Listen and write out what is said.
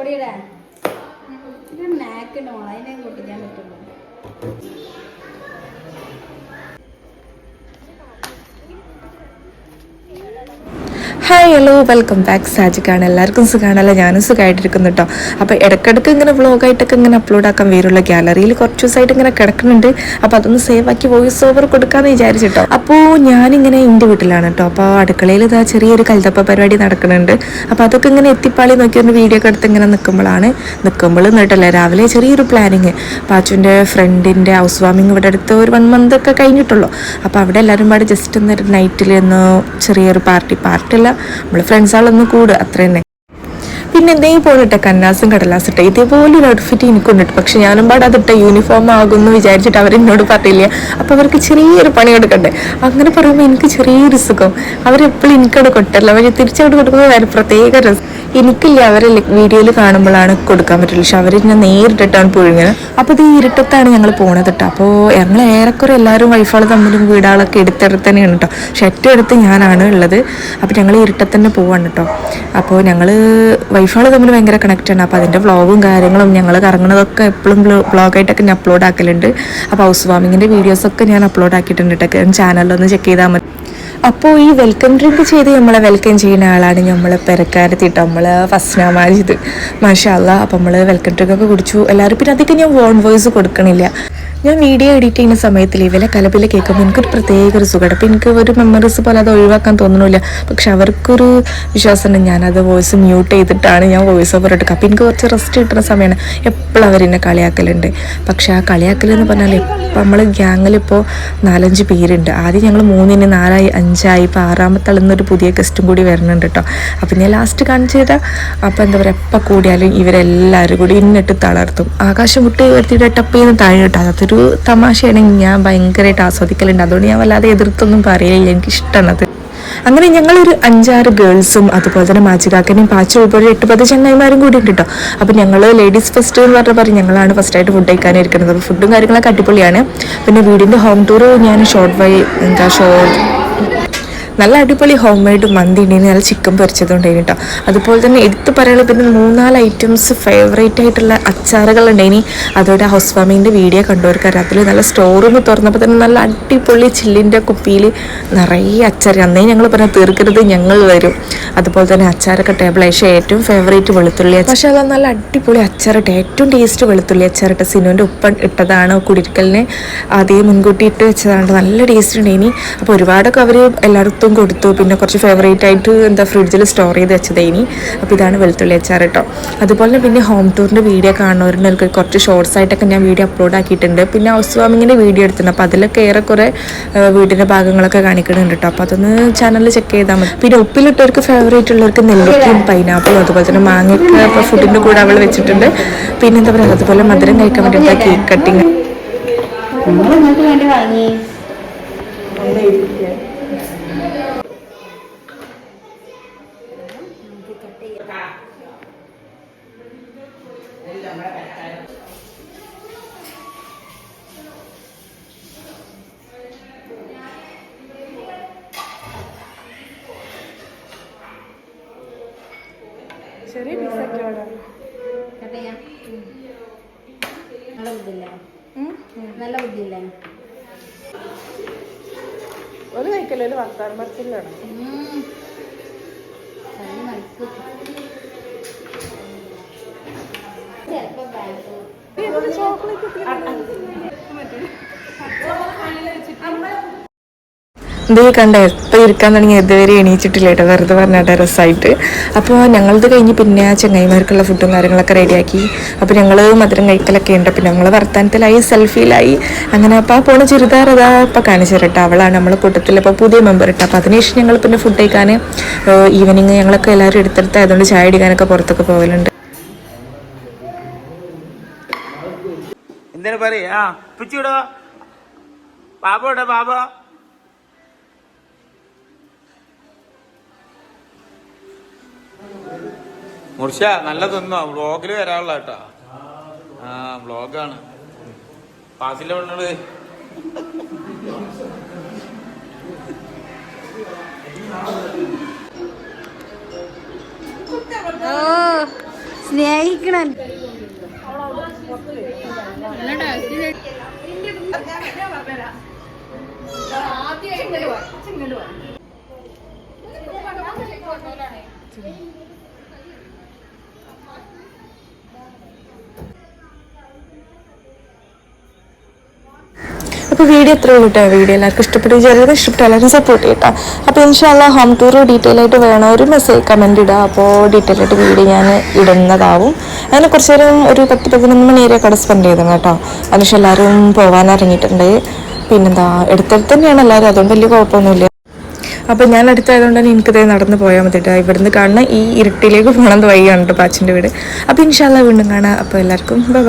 പൊടിയുടെ ഇത് നാക്കുണ്ട് മോളെ അതിനെ പൊട്ടിക്കാൻ പറ്റുള്ളൂ ഹായ് ഹലോ വെൽക്കം ബാക്ക് സാജിക്കാണ്. എല്ലാവർക്കും സുഖമാണല്ലോ ഞാനും സുഖമായിട്ടിരിക്കുന്നു കേട്ടോ. അപ്പോൾ ഇടയ്ക്കിടയ്ക്ക് ഇങ്ങനെ വ്ളോഗായിട്ടൊക്കെ ഇങ്ങനെ അപ്ലോഡ് ആക്കാൻ വരുള്ളൂ. ഗാലറിയിൽ കുറച്ച് ദിവസമായിട്ട് ഇങ്ങനെ കിടക്കുന്നുണ്ട്. അപ്പോൾ അതൊന്ന് സേവ് ആക്കി വോയിസ് ഓവർ കൊടുക്കാമെന്ന് വിചാരിച്ചിട്ടോ അപ്പോൾ ഞാനിങ്ങനെ എന്റെ വീട്ടിലാണ് കേട്ടോ. അപ്പോൾ അടുക്കളയിൽ ഇതാ ചെറിയൊരു കൽത്തപ്പ പരിപാടി നടക്കുന്നുണ്ട്. അപ്പോൾ അതൊക്കെ ഇങ്ങനെ എത്തിപ്പാളി നോക്കി ഒന്ന് വീഡിയോ എടുത്ത് ഇങ്ങനെ നിൽക്കുമ്പോഴാണ് നിൽക്കുമ്പോൾ എന്നിട്ടല്ലേ രാവിലെ ചെറിയൊരു പ്ലാനിങ് പാച്ചുവിന്റെ ഫ്രണ്ടിന്റെ ഹൗസ് വാമിങ് ഇവിടെ അടുത്ത് ഒരു വൺ മന്ത് ഒക്കെ കഴിഞ്ഞിട്ടുള്ളൂ. അപ്പോൾ അവിടെ എല്ലാവരും പാടെ ജസ്റ്റ് ഒന്ന് നൈറ്റിൽ ഒന്ന് ചെറിയൊരു പാർട്ടി പാർട്ടി അല്ല നമ്മൾ ഫ്രണ്ട്സുകളൊന്ന് കൂടുക അത്ര തന്നെ. പിന്നെ ഇതേപോലെ പോണിട്ടെ കന്നാസും കടലാസിട്ടെ ഇതേപോലെ ഒരു ഔട്ട്ഫിറ്റ് എനിക്കുണ്ട് പക്ഷെ ഞാനും പാടെ അതിട്ട യൂണിഫോം ആകുമെന്ന് വിചാരിച്ചിട്ട് അവരെന്നോട് പറയില്ല അപ്പോൾ അവർക്ക് ചെറിയൊരു പണി കൊടുക്കണ്ടേ? അങ്ങനെ പറയുമ്പോൾ എനിക്ക് ചെറിയൊരു സുഖം. അവരെപ്പോഴും എനിക്കവിടെ കൊട്ടല്ല അവർ തിരിച്ചവിടെ കൊടുക്കുന്നത് വേറെ പ്രത്യേക രസം. എനിക്കില്ല അവരെ വീഡിയോയിൽ കാണുമ്പോഴാണ് കൊടുക്കാൻ പറ്റില്ല പക്ഷെ അവർ ഞാൻ നേരിട്ടിട്ടാണ് പുഴുങ്ങുന്നത്. അപ്പോൾ ഇത് ഈ ഇരുട്ടത്താണ് ഞങ്ങൾ പോണത് കേട്ടോ അപ്പോൾ ഞങ്ങൾ ഏറെക്കുറെ എല്ലാവരും വൈഫാൾ തമ്മിലും വീടുകളൊക്കെ എടുത്തെടുത്ത് തന്നെയാണ് കേട്ടോ പക്ഷെ ഏറ്റവും അടുത്ത് ഞാനാണ് ഉള്ളത്. അപ്പോൾ ഞങ്ങൾ ഇരുട്ടത്ത് തന്നെ പോവാണ് കേട്ടോ അപ്പോൾ ഞങ്ങൾ വൈഫാൾ തമ്മിൽ ഭയങ്കര കണക്റ്റാണ് അപ്പോൾ അതിന്റെ വ്ളോഗും കാര്യങ്ങളും ഞങ്ങൾ കറങ്ങുന്നതൊക്കെ എപ്പോഴും വ്ളോഗായിട്ടൊക്കെ ഞാൻ അപ്ലോഡ് ആക്കലുണ്ട്. അപ്പോൾ ഹൗസ് വാമിങ്ങിന്റെ വീഡിയോസൊക്കെ ഞാൻ അപ്ലോഡ് ആക്കിയിട്ടുണ്ട് കേട്ടോ ചാനലിലൊന്ന് ചെക്ക് ചെയ്താൽ മതി. അപ്പോൾ ഈ വെൽക്കം ഡ്രിങ്ക് ചെയ്ത് നമ്മളെ വെൽക്കം ചെയ്യുന്ന ആളാണ് നമ്മൾ പെരക്കാരത്തിട്ട് നമ്മൾ ഫസ്റ്റ് മാഷാ മാഷാല്ല അപ്പം നമ്മൾ വെൽക്കം ഡ്രിങ്ക് ഒക്കെ കുടിച്ചു. എല്ലാവരും പിന്നെ അധികം ഞാൻ വോൺ വോയിസ് കൊടുക്കണില്ല. ഞാൻ വീഡിയോ എഡിറ്റ് ചെയ്യുന്ന സമയത്തിൽ ഇവരെ കലപില കേൾക്കുമ്പോൾ എനിക്കൊരു പ്രത്യേക ഒരു സുഖമാണ് അപ്പോൾ എനിക്ക് ഒരു മെമ്മറീസ് പോലെ അത് ഒഴിവാക്കാൻ തോന്നണില്ല. പക്ഷെ അവർക്കൊരു വിശ്വാസമുണ്ട്. ഞാനത് വോയിസ് മ്യൂട്ട് ചെയ്തിട്ടാണ് ഞാൻ വോയിസ് ഓവർ എടുക്കുക. അപ്പോൾ എനിക്ക് കുറച്ച് റെസ്റ്റ് കിട്ടുന്ന സമയമാണ് എപ്പോഴും അവരെന്നെ കളിയാക്കലുണ്ട്. പക്ഷേ ആ കളിയാക്കൽ എന്ന് പറഞ്ഞാൽ ഇപ്പം നമ്മൾ ഗ്യാങ്ങിലിപ്പോൾ നാലഞ്ച് പേരുണ്ട്. ആദ്യം ഞങ്ങൾ മൂന്നിന് നാലായി അഞ്ചായി ഇപ്പോൾ ആറാമത്തെ ആളുന്നൊരു പുതിയ ഗസ്റ്റും കൂടി വരുന്നുണ്ട് കേട്ടോ. അപ്പം ഞാൻ ലാസ്റ്റ് കാണിച്ചു തരാം. അപ്പോൾ എന്താ പറയുക എപ്പോൾ കൂടിയാലും ഇവരെല്ലാവരും കൂടി ഇന്നിട്ട് തളർത്തും. ആകാശം മുട്ടി വരുത്തിയിട്ട് ടപ്പ് ചെയ്യുന്ന താഴെ ഇട്ടാൽ അതൊരു തമാശയാണെങ്കിൽ ഞാൻ ഭയങ്കരമായിട്ട് ആസ്വദിക്കലുണ്ട്. അതുകൊണ്ട് ഞാൻ വല്ലാതെ എതിർത്തൊന്നും പറയില്ല എനിക്ക് ഇഷ്ടമാണത് അങ്ങനെ ഞങ്ങളൊരു അഞ്ചാറ് ഗേൾസും അതുപോലെ തന്നെ മാച്ചികാക്കനെയും പാച്ചു ഉൾപ്പെടെ എട്ട് പത്ത് ചങ്ങായിമാരും കൂടി ഉണ്ട് കേട്ടോ അപ്പം ഞങ്ങൾ ലേഡീസ് ഫസ്റ്റ് എന്ന് പറഞ്ഞ പറയും ഞങ്ങളാണ് ഫസ്റ്റായിട്ട് ഫുഡ് കഴിക്കാനിരിക്കുന്നത്. അപ്പോൾ ഫുഡും കാര്യങ്ങളൊക്കെ അടിപൊളിയാണ്. പിന്നെ വീടിന്റെ ഹോം ടൂർ ഞാൻ ഷോർട്ട് വൈ എന്താ ഷോർട്ട് നല്ല അടിപൊളി ഹോം മെയ്ഡ് മന്തി ഉണ്ടായിരുന്നു നല്ല ചിക്കൻ പൊരിച്ചതുണ്ടായിരുന്നു കേട്ടോ അതുപോലെ തന്നെ എടുത്ത് പറയാനുള്ള പിന്നെ മൂന്നാൽ ഐറ്റംസ് ഫേവറേറ്റ് ആയിട്ടുള്ള അച്ചാറുകൾ ഉണ്ടായിനി അതോടെ ഹൗസ് വാമിന്റെ വീഡിയോ കണ്ടവർക്ക് അതിൽ നല്ല സ്റ്റോർ റൂം തുറന്നപ്പോൾ തന്നെ നല്ല അടിപൊളി ചില്ലിന്റെ കുപ്പിയിൽ നിറയെ അച്ചാർ. അന്നേ ഞങ്ങൾ പറഞ്ഞാൽ തീർക്കരുത് ഞങ്ങൾ വരും. അതുപോലെ തന്നെ അച്ചാറൊക്കെ ടേബിൾ പക്ഷേ ഏറ്റവും ഫേവറേറ്റ് വെളുത്തുള്ളി പക്ഷേ അത് നല്ല അടിപൊളി അച്ചാറിട്ട് ഏറ്റവും ടേസ്റ്റ് വെളുത്തുള്ളി അച്ചാറിട്ട് സിനുവിന്റെ ഉപ്പൻ ഇട്ടതാണ് കുടിരിക്കലിന് അതേ മുൻകൂട്ടി ഇട്ട് വെച്ചതാണ് നല്ല ടേസ്റ്റ് ഉണ്ടായിനി. അപ്പോൾ ഒരുപാടൊക്കെ അവർ എല്ലായിടത്തും കൊടുത്തു. പിന്നെ കുറച്ച് ഫേവറേറ്റ് ആയിട്ട് എന്താ ഫ്രിഡ്ജിൽ സ്റ്റോർ ചെയ്ത് വെച്ചതേനി അപ്പോൾ ഇതാണ് വെളുത്തുള്ളി അച്ചാർ കേട്ടോ അതുപോലെ പിന്നെ ഹോം ടൂറിന്റെ വീഡിയോ കാണുന്നവരുണ്ട് കുറച്ച് ഷോർട്സ് ആയിട്ടൊക്കെ ഞാൻ വീഡിയോ അപ്ലോഡ് ആക്കിയിട്ടുണ്ട്. പിന്നെ ഹൗസ് വാമിങ്ങിന്റെ വീഡിയോ എടുത്തിട്ടുണ്ട്. അപ്പോൾ അതിലൊക്കെ ഏറെക്കുറെ വീടിന്റെ ഭാഗങ്ങളൊക്കെ കാണിക്കുന്നുണ്ട് കേട്ടോ അപ്പോൾ അതൊന്ന് ചാനൽ ചെക്ക് ചെയ്താൽ മതി. പിന്നെ ഉപ്പിലിട്ടവർക്ക് ഫേവറേറ്റ് ഉള്ളവർക്ക് നെല്ലിക്കയും പൈനാപ്പിളും അതുപോലെ തന്നെ മാങ്ങയൊക്കെ ഇപ്പോൾ ഫുഡിന്റെ കൂടെ അവൾ വെച്ചിട്ടുണ്ട്. പിന്നെ എന്താ പറയുക അതുപോലെ മധുരം കഴിക്കാൻ വേണ്ടിയിട്ട് കേക്ക് കട്ടിങ് വാങ്ങി ചെറിയ പീസ് ചെയ്യാം നല്ല ബുദ്ധിയില്ലേ? നല്ല ബുദ്ധിയില്ലേ? ഒരു കഴിക്കല്ലോ ഒരു വർത്താനം പറച്ചിലാണ് ചോക്ലേറ്റ് നല്ല ഇത് കണ്ട എപ്പോൾ ഇരിക്കാൻ തുടങ്ങി ഇതുവരെ എണീച്ചിട്ടില്ല കേട്ടോ. വെറുതെ പറഞ്ഞിട്ട് രസമായിട്ട് അപ്പോൾ ഞങ്ങളത് കഴിഞ്ഞ് പിന്നെ ആ ചങ്ങായിമാർക്കുള്ള ഫുഡും കാര്യങ്ങളൊക്കെ റെഡിയാക്കി. അപ്പോൾ ഞങ്ങൾ മധുരം കഴിക്കലൊക്കെ ഉണ്ട്. അപ്പോൾ ഞങ്ങൾ വർത്തമാനത്തിലായി സെൽഫിയിലായി. അങ്ങനെ അപ്പോൾ ആ പോണ ചുരിദാർ അതാ ഇപ്പോൾ കാണിച്ചു തരട്ടെ അവളാണ് നമ്മളെ കൂട്ടത്തിൽ അപ്പോൾ പുതിയ മെമ്പർ കേട്ടോ അപ്പോൾ അതിനുശേഷം ഞങ്ങൾ പിന്നെ ഫുഡ് കഴിക്കാൻ ഈവനിങ് ഞങ്ങളൊക്കെ എല്ലാവരും എടുത്തെടുത്ത് അതുകൊണ്ട് ചായ അടിക്കാനൊക്കെ പുറത്തൊക്കെ പോകലുണ്ട് എന്തിനു പറയാ? പിച്ചിടോ ബാബ ഇവിടെ ബാബ. മുർഷ നല്ല തിന്നോ വ്ളോഗിൽ വരാനുള്ള കേട്ടോ. ആ വ്ളോഗാണ്. പാസിലെ പെണ്ണുകൾ സ്നേഹിക്കണ അപ്പോൾ വീഡിയോ എത്ര കിട്ടുക വീഡിയോ എല്ലാവർക്കും ഇഷ്ടപ്പെട്ടു ചിലർക്ക് ഇഷ്ടപ്പെട്ടു. എല്ലാവരും സപ്പോർട്ട് ചെയ്യട്ടോ അപ്പോൾ ഇൻഷാല്ല ഹോം ടൂർ ഡീറ്റെയിൽ ആയിട്ട് വേണം ഒരു മെസ്സേജ് കമന്റ് ഇടുക അപ്പോൾ ഡീറ്റെയിൽ ആയിട്ട് വീഡിയോ ഞാൻ ഇടുന്നതാവും. അങ്ങനെ കുറച്ച് നേരം ഒരു പത്ത് പതിനൊന്ന് മണി വരെ അവിടെ സ്പെൻഡ് ചെയ്തു കേട്ടോ. അതിനുശേഷം എല്ലാവരും പോകാൻ ഇറങ്ങിയിട്ടുണ്ട്. പിന്നെന്താ എടുത്തടുത്ത് തന്നെയാണ് എല്ലാവരും. അതുകൊണ്ട് വലിയ കുഴപ്പമൊന്നുമില്ല. അപ്പോൾ ഞാൻ അടുത്തായതുകൊണ്ട് തന്നെ എനിക്കിതേ നടന്ന് പോയാൽ മതി കേട്ടോ ഇവിടുന്ന് കാണുന്ന ഈ ഇരുട്ടിലേക്ക് പോകണമെന്ന് വഴിയാണ് കേട്ടോ പാച്ചിന്റെ വീട്. അപ്പോൾ ഇൻഷാല്ല വീണ്ടും കാണാം. അപ്പോൾ എല്ലാവർക്കും ബൈ